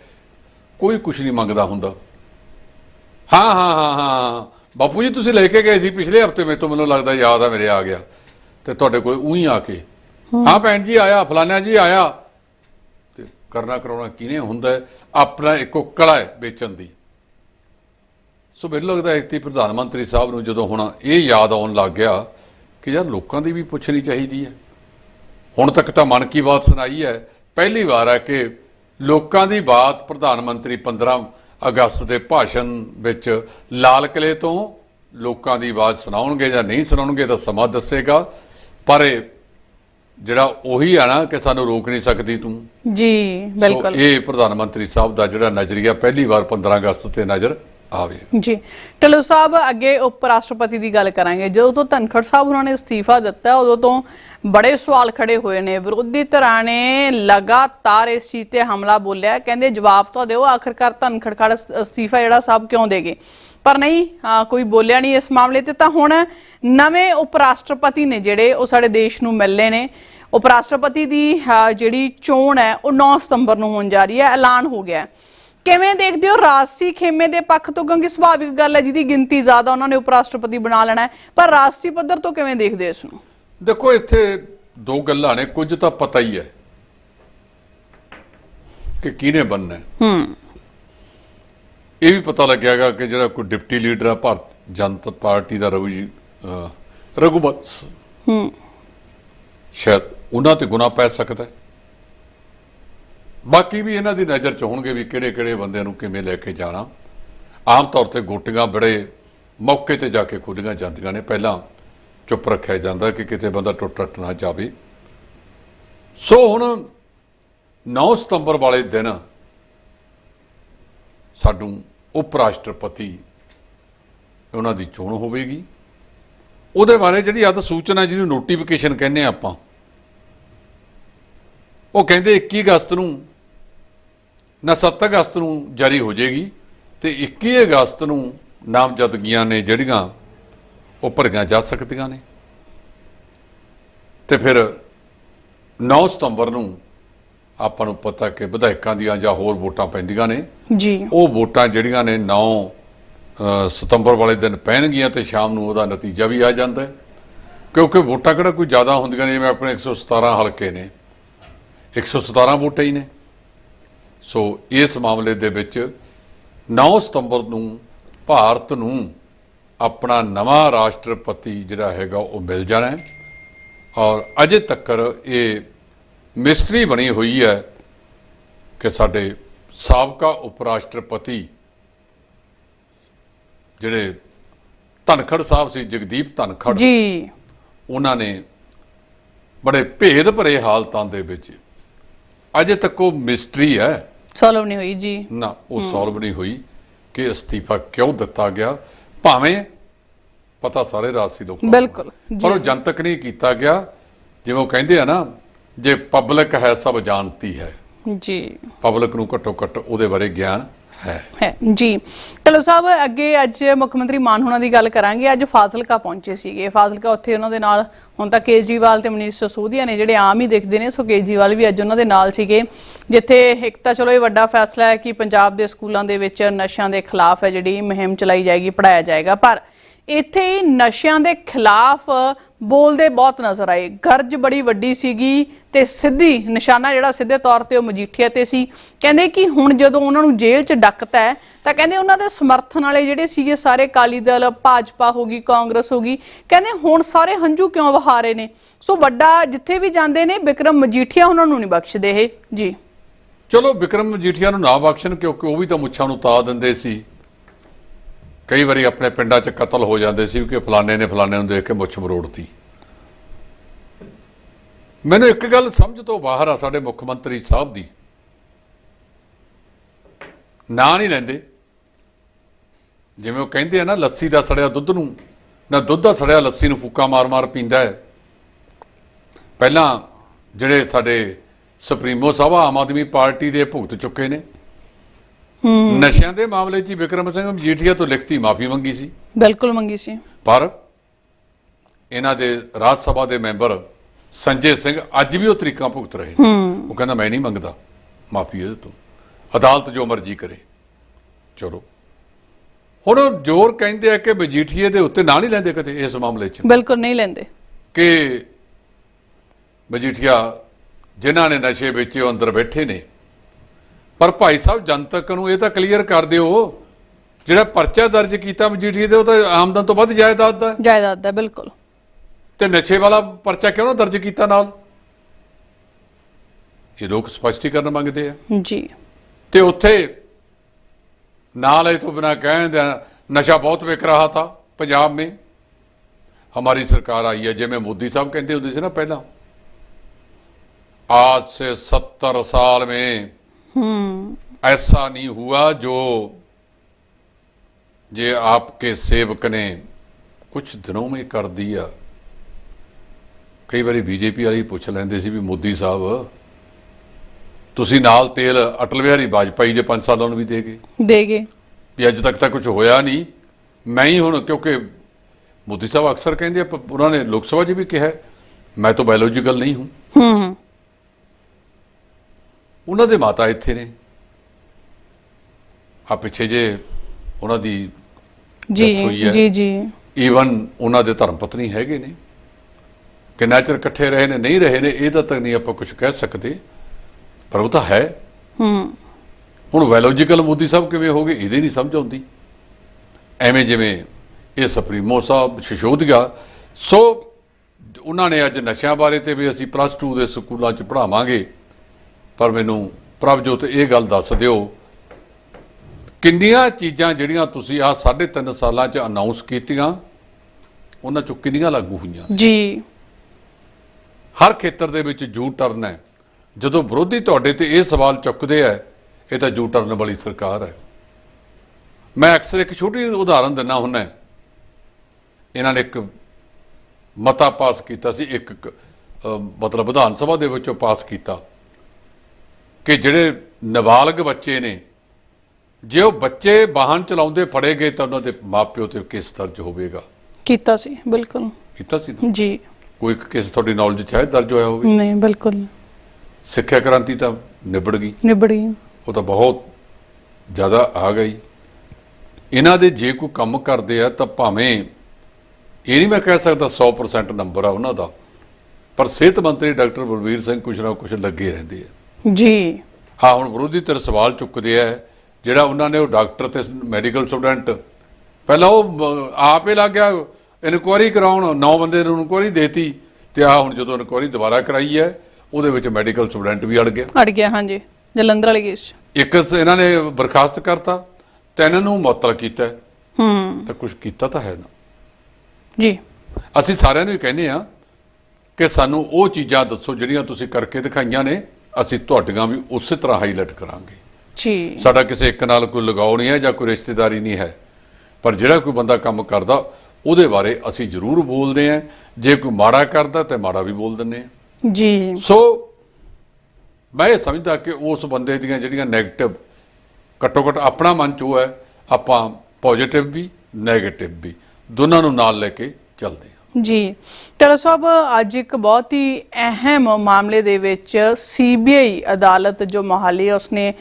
Speaker 2: ਕੋਈ ਕੁਝ ਨਹੀਂ ਮੰਗਦਾ ਹੁੰਦਾ। ਹਾਂ ਹਾਂ ਹਾਂ ਹਾਂ ਬਾਪੂ ਜੀ ਤੁਸੀਂ ਲੈ ਕੇ ਗਏ ਸੀ ਪਿਛਲੇ ਹਫ਼ਤੇ ਮੇਰੇ ਤੋਂ ਮੈਨੂੰ ਲੱਗਦਾ ਯਾਦ ਆ ਮੇਰੇ ਆ ਗਿਆ। ਤੇ ਤੁਹਾਡੇ ਕੋਲ ਉਹੀ ਆ ਕੇ। ਹਾਂ। ਭੈਣ ਜੀ ਆਇਆ ਫਲਾਣਾ ਜੀ ਆਇਆ। ਤੇ ਕਰਨਾ ਕਰਾਉਣਾ ਕਿਨੇ ਹੁੰਦਾ? ਆਪਣਾ ਇੱਕੋ ਕਲਾ ਹੈ ਵੇਚਣ ਦੀ। ਸੋ ਮੈਨੂੰ ਲੱਗਦਾ ਕਿ ਪ੍ਰਧਾਨ ਮੰਤਰੀ ਸਾਹਿਬ ਨੂੰ ਜਦੋਂ ਹੁਣ ਇਹ ਯਾਦ ਆਉਣ ਲੱਗ ਗਿਆ ਕਿ ਯਾਰ ਲੋਕਾਂ ਦੀ ਵੀ ਪੁੱਛਣੀ ਚਾਹੀਦੀ ਹੈ। ਹੁਣ ਤੱਕ ਤਾਂ ਮਨ ਕੀ ਬਾਤ ਸੁਣਾਈ ਹੈ। ਪਹਿਲੀ ਵਾਰ ਹੈ ਕਿ ਲੋਕਾਂ ਦੀ ਬਾਤ ਪ੍ਰਧਾਨ ਮੰਤਰੀ 15 ਅਗਸਤ ਦੇ ਭਾਸ਼ਣ ਵਿੱਚ ਲਾਲ ਕਿਲੇ ਤੋਂ ਲੋਕਾਂ ਦੀ ਆਵਾਜ਼ ਸੁਣਾਉਣਗੇ ਜਾਂ ਨਹੀਂ ਸੁਣਾਉਣਗੇ ਤਾਂ ਸਮਾਂ ਦੱਸੇਗਾ। ਪਰ ਜਿਹੜਾ ਉਹੀ ਆ ਨਾ ਕਿ ਸਾਨੂੰ ਰੋਕ ਨਹੀਂ ਸਕਦੀ ਤੂੰ।
Speaker 1: ਜੀ ਬਿਲਕੁਲ।
Speaker 2: ਇਹ ਪ੍ਰਧਾਨ ਮੰਤਰੀ ਸਾਹਿਬ ਦਾ ਜਿਹੜਾ ਨਜ਼ਰੀਆ ਪਹਿਲੀ ਵਾਰ 15 ਅਗਸਤ ਤੇ ਨਜ਼ਰ ਆਵੇ
Speaker 1: ਜੀ। ਢਿੱਲੋਂ ਸਾਹਿਬ, ਅੱਗੇ ਉਪ ਰਾਸ਼ਟਰਪਤੀ ਦੀ ਗੱਲ ਕਰਾਂਗੇ। ਜਦੋਂ ਤੋਂ ਧਨਖੜ ਸਾਹਿਬ ਉਹਨਾਂ ਨੇ ਅਸਤੀਫਾ ਦਿੱਤਾ, ਉਦੋਂ ਤੋਂ ਬੜੇ ਸਵਾਲ ਖੜੇ ਹੋਏ ਨੇ। ਵਿਰੋਧੀ ਧਿਰਾਂ ਨੇ ਲਗਾਤਾਰ ਇਸ ਚੀਜ਼ ਤੇ ਹਮਲਾ ਬੋਲਿਆ। ਕਹਿੰਦੇ ਜਵਾਬ ਤਾਂ ਦਿਓ, ਆਖਰਕਾਰ ਧਨਖੜ ਖੜ ਅਸਤੀਫਾ ਜਿਹੜਾ ਸਾਹਿਬ ਕਿਉਂ ਦੇਗੇ? ਪਰ ਨਹੀਂ ਕੋਈ ਬੋਲਿਆ ਨਹੀਂ ਇਸ ਮਾਮਲੇ ਤੇ। ਤਾਂ ਹੁਣ ਨਵੇਂ ਉਪ ਰਾਸ਼ਟਰਪਤੀ ਨੇ ਜਿਹੜੇ, ਉਹ ਸਾਡੇ ਦੇਸ਼ ਨੂੰ ਮਿਲਨੇ ਨੇ। ਉਪ ਰਾਸ਼ਟਰਪਤੀ ਦੀ ਜਿਹੜੀ ਚੋਣ ਹੈ, ਉਹ 9 ਸਤੰਬਰ ਨੂੰ ਹੋਣ ਜਾ ਰਹੀ ਹੈ। ਐਲਾਨ ਹੋ ਗਿਆ ਹੈ। ਕਿਵੇਂ ਦੇਖਦੇ ਹੋ? ਰਾਜਸੀ ਖੇਮੇ ਦੇ ਪੱਖ ਤੋਂ ਕਿਉਂਕਿ ਸੁਭਾਵਿਕ ਗੱਲ ਹੈ ਜਿਹਦੀ ਗਿਣਤੀ ਜ਼ਿਆਦਾ ਉਹਨਾਂ ਨੇ ਉਪ ਰਾਸ਼ਟਰਪਤੀ ਬਣਾ ਲੈਣਾ ਪਰ ਰਾਜਸੀ ਪੱਧਰ ਤੋਂ ਕਿਵੇਂ ਦੇਖਦੇ ਇਸ ਨੂੰ?
Speaker 2: ਦੇਖੋ ਇੱਥੇ ਦੋ ਗੱਲਾਂ ਨੇ ਕੁਝ ਤਾਂ ਪਤਾ ਹੀ ਹੈ ਕਿ ਕਿਹਨੇ ਬਣਨਾ ਹੈ। ਇਹ ਵੀ ਪਤਾ ਲੱਗਿਆਗਾ ਕਿ ਜਿਹੜਾ ਕੋਈ ਡਿਪਟੀ ਲੀਡਰ ਆ ਭਾਰਤ ਜਨਤਾ ਪਾਰਟੀ ਦਾ ਰਘੂ ਜੀ ਰਘੁਵੰਸ਼
Speaker 1: ਹੂੰ।
Speaker 2: ਸ਼ਾਇਦ ਉਹਨਾਂ ਤੇ ਗੁਨਾਹ ਪੈ ਸਕਦਾ ਹੈ। ਬਾਕੀ ਵੀ ਇਹਨਾਂ ਦੀ ਨਜ਼ਰ ਚ ਹੋਣਗੇ ਵੀ ਕਿਹੜੇ ਕਿਹੜੇ ਬੰਦਿਆਂ ਨੂੰ ਕਿਵੇਂ ਲੈ ਕੇ ਜਾਣਾ। ਆਮ ਤੌਰ ਤੇ ਗੋਟੀਆਂ ਬੜੇ ਮੌਕੇ ਤੇ ਜਾ ਕੇ ਖੋਲੀਆਂ ਜਾਂਦੀਆਂ ਨੇ। ਪਹਿਲਾਂ ਚੁੱਪ ਰੱਖਿਆ ਜਾਂਦਾ ਕਿ ਕਿਤੇ ਬੰਦਾ ਟੁੱਟ ਟੱਟ ਨਾ ਜਾਵੇ। ਸੋ ਹੁਣ 9 ਸਤੰਬਰ ਵਾਲੇ ਦਿਨ ਸਾਨੂੰ ਉਪ ਰਾਸ਼ਟਰਪਤੀ ਉਹਨਾਂ ਦੀ ਚੋਣ ਹੋਵੇਗੀ। ਉਹਦੇ ਬਾਰੇ ਜਿਹੜੀ ਅੱਧ ਸੂਚਨਾ ਜਿਹਨੂੰ ਨੋਟੀਫਿਕੇਸ਼ਨ ਕਹਿੰਦੇ ਆ ਆਪਾਂ, ਉਹ ਕਹਿੰਦੇ 21 ਅਗਸਤ ਨੂੰ ਨਾ 7 ਅਗਸਤ ਨੂੰ ਜਾਰੀ ਹੋ ਜਾਏਗੀ ਤੇ 21 ਅਗਸਤ ਨੂੰ ਨਾਮਜ਼ਦਗੀਆਂ ਨੇ ਜਿਹੜੀਆਂ ਉਹ ਭਰੀਆਂ ਜਾ ਸਕਦੀਆਂ ਨੇ। ਤੇ ਫਿਰ 9 ਸਤੰਬਰ ਨੂੰ ਆਪਾਂ ਨੂੰ ਪਤਾ ਕਿ ਵਿਧਾਇਕਾਂ ਦੀਆਂ ਜਾਂ ਹੋਰ ਵੋਟਾਂ ਪੈਂਦੀਆਂ ਨੇ।
Speaker 1: ਜੀ।
Speaker 2: ਉਹ ਵੋਟਾਂ ਜਿਹੜੀਆਂ ਨੇ 9 ਅ, ਸਤੰਬਰ ਵਾਲੇ ਦਿਨ ਪੈਣਗੀਆਂ ਤੇ ਸ਼ਾਮ ਨੂੰ ਉਹਦਾ ਨਤੀਜਾ ਵੀ ਆ ਜਾਂਦਾ ਹੈ। ਕਿਉਂਕਿ ਵੋਟਾਂ ਕਿਹੜਾ ਕੋਈ ਜ਼ਿਆਦਾ ਹੁੰਦੀਆਂ ਨੇ ਜਿਵੇਂ ਆਪਣੇ 117 ਹਲਕੇ ਨੇ। 117 ਵੋਟਾਂ ਹੀ ਨੇ। ਸੋ ਇਸ ਮਾਮਲੇ ਦੇ ਵਿੱਚ 9 ਸਤੰਬਰ ਨੂੰ ਭਾਰਤ ਨੂੰ ਆਪਣਾ ਨਵਾਂ ਰਾਸ਼ਟਰਪਤੀ ਜਿਹੜਾ ਹੈਗਾ ਉਹ ਮਿਲ ਜਾਣਾ ਹੈ। ਔਰ ਅਜੇ ਤੱਕਰ ਇਹ ਮਿਸਟਰੀ ਬਣੀ ਹੋਈ ਹੈ ਕਿ ਸਾਡੇ ਸਾਬਕਾ ਉਪ ਰਾਸ਼ਟਰਪਤੀ ਜਿਹੜੇ ਧਨਖੜ ਸਾਹਿਬ ਸੀ ਜਗਦੀਪ ਧਨਖੜ
Speaker 1: ਜੀ।
Speaker 2: ਉਹਨਾਂ ਨੇ ਬੜੇ ਭੇਦ ਭਰੇ ਹਾਲਤਾਂ ਦੇ ਵਿੱਚ ਅਜੇ ਤੱਕ ਉਹ ਮਿਸਟਰੀ ਹੈ।
Speaker 1: ਸੋਲਵ ਨਹੀਂ ਹੋਈ ਜੀ।
Speaker 2: ਨਾ ਉਹ ਸੋਲਵ ਨਹੀਂ ਹੋਈ ਕਿ ਅਸਤੀਫਾ ਕਿਉਂ ਦਿੱਤਾ ਗਿਆ। ਭਾਵੇਂ ਪਤਾ ਸਾਰੇ ਰਾਜਸੀ ਲੋਕਾਂ ਨੂੰ।
Speaker 1: ਬਿਲਕੁਲ।
Speaker 2: ਪਰ ਉਹ। ਜਨਤਕ ਨਹੀਂ ਕੀਤਾ ਗਿਆ। ਜਿਵੇਂ ਉਹ ਕਹਿੰਦੇ ਆ ਨਾ ਜੇ ਪਬਲਿਕ ਹੈ ਸਭ ਜਾਣਤੀ ਹੈ।
Speaker 1: ਜੀ।
Speaker 2: ਪਬਲਿਕ ਨੂੰ ਘੱਟੋ ਘੱਟ ਉਹਦੇ ਬਾਰੇ ਗਿਆਨ ਹੈ।
Speaker 1: ਹੈ, ਜੀ। ਢਿੱਲੋਂ ਸਾਹਿਬ ਅੱਗੇ ਅੱਜ ਮੁੱਖ ਮੰਤਰੀ ਮਾਨ ਹੋਣਾ ਦੀ ਗੱਲ ਕਰਾਂਗੇ। ਅੱਜ ਫਾਜ਼ਿਲਕਾ ਪਹੁੰਚੇ ਸੀਗੇ। ਫਾਜ਼ਿਲਕਾ ਉੱਥੇ ਉਹਨਾਂ ਦੇ ਨਾਲ ਹੁਣ ਤਾਂ ਕੇਜਰੀਵਾਲ ਤੇ ਮਨੀਸ਼ ਸਸੂਦੀਆ ਨੇ ਜਿਹੜੇ ਆਮ ਹੀ ਦਿਖਦੇ ਨੇ, ਸੋ ਕੇਜਰੀਵਾਲ ਵੀ ਅੱਜ ਉਹਨਾਂ ਦੇ ਨਾਲ ਸੀਗੇ, ਜਿੱਥੇ ਇੱਕ ਤਾਂ ਚਲੋ ਇਹ ਵੱਡਾ ਫੈਸਲਾ ਹੈ ਕਿ ਪੰਜਾਬ ਦੇ ਸਕੂਲਾਂ ਦੇ ਵਿੱਚ ਨਸ਼ਿਆਂ ਦੇ ਖਿਲਾਫ ਹੈ ਜਿਹੜੀ ਮੁਹਿੰਮ ਚਲਾਈ ਜਾਏਗੀ ਪੜਾਇਆ ਜਾਏਗਾ। ਪਰ ਇੱਥੇ ਨਸ਼ਿਆਂ ਦੇ ਖਿਲਾਫ ਬੋਲਦੇ ਬਹੁਤ ਨਜ਼ਰ ਆਏ। ਗਰਜ ਬੜੀ ਵੱਡੀ ਸੀਗੀ ਤੇ ਸਿੱਧੀ ਨਿਸ਼ਾਨਾ ਜਿਹੜਾ ਸਿੱਧੇ ਤੌਰ ਤੇ ਉਹ ਮਜੀਠੀਆ ਤੇ ਸੀ। ਕਹਿੰਦੇ ਕਿ ਹੁਣ ਜਦੋਂ ਉਹਨਾਂ ਨੂੰ ਜੇਲ੍ਹ 'ਚ ਡੱਕਤਾ ਹੈ, ਤਾਂ ਕਹਿੰਦੇ ਉਹਨਾਂ ਦੇ ਸਮਰਥਨ ਵਾਲੇ ਜਿਹੜੇ ਸੀਗੇ ਸਾਰੇ ਕਾਲੀ ਦਲ, ਭਾਜਪਾ ਹੋ ਗਈ, ਕਾਂਗਰਸ ਹੋ ਗਈ, ਕਹਿੰਦੇ ਹੁਣ ਸਾਰੇ ਹੰਝੂ ਕਿਉਂ ਵਹਾ ਰਹੇ ਨੇ? ਸੋ ਵੱਡਾ ਜਿੱਥੇ ਵੀ ਜਾਂਦੇ ਨੇ, ਵਿਕਰਮ ਮਜੀਠੀਆ ਉਹਨਾਂ ਨੂੰ ਨਹੀਂ ਬਖਸ਼ਦੇ ਇਹ। ਜੀ।
Speaker 2: ਚਲੋ, ਵਿਕਰਮ ਮਜੀਠੀਆ ਨੂੰ ਨਾ ਬਖਸ਼ਣ ਕਿਉਂਕਿ ਉਹ ਵੀ ਤਾਂ ਮੁੱਛਾਂ ਨੂੰ ਤਾ ਦਿੰਦੇ ਸੀ। ਕਈ ਵਾਰੀ ਆਪਣੇ ਪਿੰਡਾਂ 'ਚ ਕਤਲ ਹੋ ਜਾਂਦੇ ਸੀ ਕਿ ਫਲਾਣੇ ਨੇ ਫਲਾਣੇ ਨੂੰ ਦੇਖ ਕੇ ਮੁੱਛ ਮਰੋੜਤੀ। ਮੈਨੂੰ ਇੱਕ ਗੱਲ ਸਮਝ ਤੋਂ ਬਾਹਰ ਆ ਸਾਡੇ ਮੁੱਖ ਮੰਤਰੀ ਸਾਹਿਬ ਦੀ। ਨਾਂ ਨਹੀਂ ਲੈਂਦੇ। ਜਿਵੇਂ ਉਹ ਕਹਿੰਦੇ ਆ ਨਾ, ਲੱਸੀ ਦਾ ਸੜਿਆ ਦੁੱਧ ਨੂੰ, ਨਾ ਦੁੱਧ ਦਾ ਸੜਿਆ ਲੱਸੀ ਨੂੰ ਫੂਕਾ ਮਾਰ-ਮਾਰ ਪੀਂਦਾ ਹੈ। ਪਹਿਲਾਂ ਜਿਹੜੇ ਸਾਡੇ ਸੁਪਰੀਮੋ ਸਾਹਿਬ ਆਮ ਆਦਮੀ ਪਾਰਟੀ ਦੇ ਭੁਗਤ ਚੁੱਕੇ ਨੇ ਨਸ਼ਿਆਂ ਦੇ ਮਾਮਲੇ 'ਚ ਹੀ ਵਿਕਰਮ ਸਿੰਘ ਮਜੀਠੀਆ ਤੋਂ ਲਿਖਤੀ ਮਾਫੀ ਮੰਗੀ ਸੀ।
Speaker 1: ਬਿਲਕੁਲ ਮੰਗੀ ਸੀ।
Speaker 2: ਪਰ ਇਹਨਾਂ ਦੇ ਰਾਜ ਸਭਾ ਦੇ ਮੈਂਬਰ ਸੰਜੇ ਸਿੰਘ ਅੱਜ ਵੀ ਉਹ ਤਰੀਕਾਂ ਭੁਗਤ ਰਹੇ ਉਹ ਕਹਿੰਦਾ ਮੈਂ ਨਹੀਂ ਮੰਗਦਾ। ਮਾਫੀ ਇਹਦੇ ਤੋਂ। ਅਦਾਲਤ ਜੋ ਮਰਜ਼ੀ ਕਰੇ। ਚਲੋ। ਹੁਣ ਜ਼ੋਰ ਕਹਿੰਦੇ ਆ ਕਿ ਮਜੀਠੀਏ ਦੇ ਉੱਤੇ ਨਾ ਨਹੀਂ ਲੈਂਦੇ ਕਦੇ ਇਸ ਮਾਮਲੇ 'ਚ।
Speaker 1: ਬਿਲਕੁਲ ਨਹੀਂ ਲੈਂਦੇ।
Speaker 2: ਕਿ ਮਜੀਠੀਆ ਜਿਨ੍ਹਾਂ ਨੇ ਨਸ਼ੇ ਵੇਚੇ ਉਹ ਅੰਦਰ ਬੈਠੇ ਨੇ ਪਰ ਭਾਈ ਸਾਹਿਬ ਜਨਤਕ ਨੂੰ ਇਹ ਤਾਂ ਕਲੀਅਰ ਕਰ ਦਿਓ ਜਿਹੜਾ ਪਰਚਾ ਦਰਜ ਕੀਤਾ ਮਜੀਠੀਏ ਦੇ ਉਹ ਤਾਂ ਆਮਦਨ ਤੋਂ ਵੱਧ ਜਾਇਦਾਦ ਦਾ ਹੈ।
Speaker 1: ਜਾਇਦਾਦ ਦਾ ਬਿਲਕੁਲ
Speaker 2: ਤੇ ਨਸ਼ੇ ਵਾਲਾ ਪਰਚਾ ਕਿਉਂ ਨਾ ਦਰਜ ਕੀਤਾ ਨਾਲ ਇਹ ਲੋਕ ਸਪਸ਼ਟੀਕਰਨ ਮੰਗਦੇ ਆ
Speaker 1: ਜੀ
Speaker 2: ਤੇ ਉੱਥੇ नाले तो बिना कहें दे- नशा बहुत बिक रहा था पंजाब में हमारी सरकार आई है जिमें मोदी साहब कहते होंगे थे ना पहला आज से सत्तर साल में ऐसा नहीं हुआ जो जे आपके सेवक ने ਕੁਝ ਦਿਨੋਂ में ਕਰ ਦਿਆ ਕਈ ਵਾਰੀ ਬੀਜੇਪੀ ਵਾਲੀ ਪੁੱਛ ਲੈਂਦੇ ਸੀ ਵੀ ਮੋਦੀ ਸਾਹਿਬ ਤੁਸੀਂ ਨਾਲ ਤੇਲ ਅਟਲ ਬਿਹਾਰੀ ਵਾਜਪਾਈ ਦੇ 5 ਸਾਲਾਂ ਨੂੰ ਵੀ ਦੇ ਗਏ
Speaker 1: ਦੇ ਗਏ
Speaker 2: ਵੀ ਅੱਜ ਤੱਕ ਤਾਂ ਕੁਝ ਹੋਇਆ ਨਹੀਂ ਮੈਂ ਹੀ ਹੁਣ ਕਿਉਂਕਿ ਮੋਦੀ ਸਾਹਿਬ ਅਕਸਰ ਕਹਿੰਦੇ ਆ ਪ- ਉਹਨਾਂ ਨੇ ਲੋਕ ਸਭਾ 'ਚ ਵੀ ਕਿਹਾ ਹੈ, ਮੈਂ ਤਾਂ ਬਾਇਓਲੋਜੀਕਲ ਨਹੀਂ ਹੂੰ
Speaker 1: ਹੂੰ
Speaker 2: ਉਹਨਾਂ ਦੇ ਮਾਤਾ ਇੱਥੇ ਨੇ। ਆ ਪਿੱਛੇ ਜੇ ਉਹਨਾਂ ਦੀ
Speaker 1: ਜੀ। ਜੀ ਜੀ।
Speaker 2: ਈਵਨ ਉਹਨਾਂ ਦੇ ਧਰਮ ਪਤਨੀ ਹੈਗੇ ਨੇ। ਕਿੰਨਾ ਚਿਰ ਇਕੱਠੇ ਰਹੇ ਨੇ ਨਹੀਂ ਰਹੇ ਨੇ ਇਹਦਾ ਤਾਂ ਨਹੀਂ ਆਪਾਂ ਕੁਝ ਕਹਿ ਸਕਦੇ। ਪਰ ਉਹ ਤਾਂ ਹੈ।
Speaker 1: ਹੂੰ।
Speaker 2: ਹੁਣ ਬਾਇਓਲੋਜੀਕਲ ਮੋਦੀ ਸਾਹਿਬ ਕਿਵੇਂ ਹੋ ਗਏ ਇਹਦੇ ਨਹੀਂ ਸਮਝ ਆਉਂਦੀ। ਐਵੇਂ ਜਿਵੇਂ ਇਹ ਸੁਪਰੀਮੋ ਸਾਹਿਬ ਸ਼ਿਸ਼ੋਦੀਆ ਸੋ ਉਹਨਾਂ ਨੇ ਅੱਜ ਨਸ਼ਿਆਂ ਬਾਰੇ ਤੇ ਵੀ ਅਸੀਂ ਪਲੱਸ 2 ਦੇ ਸਕੂਲਾਂ 'ਚ ਪੜ੍ਹਾਵਾਂਗੇ। ਪਰ ਮੈਨੂੰ ਪ੍ਰਭਜੋਤ ਇਹ ਗੱਲ ਦੱਸ ਦਿਓ ਕਿੰਨੀਆਂ ਚੀਜ਼ਾਂ ਜਿਹੜੀਆਂ ਤੁਸੀਂ ਆ 3.5 ਸਾਲਾਂ 'ਚ ਅਨਾਉਂਸ ਕੀਤੀਆਂ ਉਹਨਾਂ 'ਚੋਂ ਕਿੰਨੀਆਂ ਲਾਗੂ ਹੋਈਆਂ?
Speaker 1: ਜੀ।
Speaker 2: ਹਰ ਖੇਤਰ ਦੇ ਵਿੱਚ ਜੂ ਟਰਨ ਹੈ। ਜਦੋਂ ਵਿਰੋਧੀ ਤੁਹਾਡੇ ਤੇ ਇਹ ਸਵਾਲ ਚੁੱਕਦੇ ਆ ਇਹ ਤਾਂ ਜੂ ਟਰਨ ਵਾਲੀ ਸਰਕਾਰ ਹੈ। ਮੈਂ ਅਕਸਰ ਇੱਕ ਛੋਟੀ ਉਦਾਹਰਨ ਦਿੰਦਾ ਹੁੰਦਾ ਇਹਨਾਂ ਨੇ ਇੱਕ ਮਤਾ ਪਾਸ ਕੀਤਾ ਸੀ ਇੱਕ ਮਤਲਬ ਵਿਧਾਨ ਸਭਾ ਦੇ ਵਿੱਚੋਂ ਪਾਸ ਕੀਤਾ। ਕਿ ਜਿਹੜੇ ਨਾਬਾਲਗ ਬੱਚੇ ਨੇ ਜੇ ਉਹ ਬੱਚੇ ਵਾਹਨ ਚਲਾਉਂਦੇ ਫੜੇ ਗਏ ਤਾਂ ਉਹਨਾਂ ਦੇ ਮਾਪਿਓ ਤੇ ਕੇਸ ਦਰਜ ਹੋਵੇਗਾ?
Speaker 1: ਕੀਤਾ ਸੀ ਬਿਲਕੁਲ।
Speaker 2: ਕੀਤਾ ਸੀ ਨਾ?
Speaker 1: ਜੀ।
Speaker 2: ਕੋਈ ਕੇਸ ਤੁਹਾਡੀ ਨੌਲੇਜ ਚ ਹੈ ਦਰਜ ਹੋਇਆ ਹੋਵੇ?
Speaker 1: ਨਹੀਂ ਬਿਲਕੁਲ।
Speaker 2: ਸਿੱਖਿਆ ਕ੍ਰਾਂਤੀ ਤਾਂ ਨਿਬੜ ਗਈ।
Speaker 1: ਨਿਬੜ ਗਈ।
Speaker 2: ਉਹ ਤਾਂ ਬਹੁਤ ਜ਼ਿਆਦਾ ਆ ਗਈ। ਇਹਨਾਂ ਦੇ ਜੇ ਕੋਈ ਕੰਮ ਕਰਦੇ ਆ ਤਾਂ ਭਾਵੇਂ ਇਹ ਨਹੀਂ ਮੈਂ ਕਹਿ ਸਕਦਾ 100% ਨੰਬਰ ਆ ਉਹਨਾਂ ਦਾ ਪਰ ਸਿਹਤ ਮੰਤਰੀ ਡਾਕਟਰ ਬਲਵੀਰ ਸਿੰਘ ਕੁਛ ਨਾ ਕੁਛ ਲੱਗੇ ਰਹਿੰਦੇ ਆ।
Speaker 1: ਜੀ।
Speaker 2: ਹਾਂ ਹੁਣ ਵਿਰੋਧੀ ਧਿਰ ਸਵਾਲ ਚੁੱਕਦੇ ਆ ਜਿਹੜਾ ਉਹਨਾਂ ਨੇ ਉਹ ਡਾਕਟਰ ਤੇ ਮੈਡੀਕਲ ਸਟੂਡੈਂਟ ਪਹਿਲਾਂ ਉਹ ਆਪ ਹੀ ਲੱਗ ਗਿਆ ਇਨਕੁਆਰੀ ਕਰਾਉਣ ਨੌ ਬੰਦੇ ਨੂੰ ਇਨਕੁਆਰੀ ਦੇਤੀ ਤੇ ਆ ਹੁਣ ਜਦੋਂ ਇਨਕੁਆਰੀ ਦੁਬਾਰਾ ਕਰਾਈ ਹੈ ਉਹਦੇ ਵਿੱਚ ਮੈਡੀਕਲ ਸਟੂਡੈਂਟ ਵੀ ਅੜ ਗਿਆ।
Speaker 1: ਅੜ ਗਿਆ ਹਾਂਜੀ ਜਲੰਧਰ ਵਾਲੇ ਕੇਸ।
Speaker 2: ਇੱਕ ਇਹਨਾਂ ਨੇ ਬਰਖਾਸਤ ਕਰਤਾ ਤਿੰਨ ਨੂੰ ਮੁਅੱਤਲ ਕੀਤਾ। ਹੈ।
Speaker 1: ਹੂੰ
Speaker 2: ਤਾਂ ਕੁਝ ਕੀਤਾ ਤਾਂ ਹੈ ਨਾ।
Speaker 1: ਜੀ।
Speaker 2: ਅਸੀਂ ਸਾਰਿਆਂ ਨੂੰ ਹੀ ਕਹਿੰਦੇ ਆ ਕਿ ਸਾਨੂੰ ਉਹ ਚੀਜ਼ਾਂ ਦੱਸੋ ਜਿਹੜੀਆਂ ਤੁਸੀਂ ਕਰਕੇ ਦਿਖਾਈਆਂ ਨੇ ਅਸੀਂ ਤੁਹਾਡੀਆਂ ਵੀ ਉਸੇ ਤਰ੍ਹਾਂ ਹਾਈਲਾਈਟ ਕਰਾਂਗੇ।
Speaker 1: ਜੀ।
Speaker 2: ਸਾਡਾ ਕਿਸੇ ਇੱਕ ਨਾਲ ਕੋਈ ਲਗਾਓ ਨਹੀਂ ਹੈ ਜਾਂ ਕੋਈ ਰਿਸ਼ਤੇਦਾਰੀ ਨਹੀਂ ਹੈ। ਪਰ ਜਿਹੜਾ ਕੋਈ ਬੰਦਾ ਕੰਮ ਕਰਦਾ ਉਹਦੇ ਬਾਰੇ ਅਸੀਂ ਜ਼ਰੂਰ ਬੋਲਦੇ ਆ ਜੇ ਕੋਈ ਮਾੜਾ ਕਰਦਾ ਤੇ ਮਾੜਾ ਵੀ ਬੋਲ ਦਿੰਦੇ ਆ
Speaker 1: ਜੀ।
Speaker 2: ਸੋ ਮੈਂ ਇਹ ਸਮਝਦਾ ਕਿ ਉਸ ਬੰਦੇ ਦੀਆਂ ਜਿਹੜੀਆਂ 네ਗੇਟਿਵ ਘੱਟੋ ਘੱਟ ਆਪਣਾ ਮਨ ਚ ਹੈ ਆਪਾਂ ਪੋਜ਼ਿਟਿਵ ਵੀ 네ਗੇਟਿਵ ਵੀ ਦੋਨਾਂ ਨੂੰ ਨਾਲ ਲੈ ਕੇ ਚੱਲਦੇ
Speaker 1: ਜੀ। ਟੈਲਰ ਸਾਹਿਬ ਅੱਜ ਇੱਕ ਬਹੁਤ ਹੀ ਅਹਿਮ ਮਾਮਲੇ ਦੇ ਵਿੱਚ ਸੀਬੀਆਈ ਅਦਾਲਤ ਜੋ ਮੋਹਾਲੀ ਹੈ ਉਸਨੇ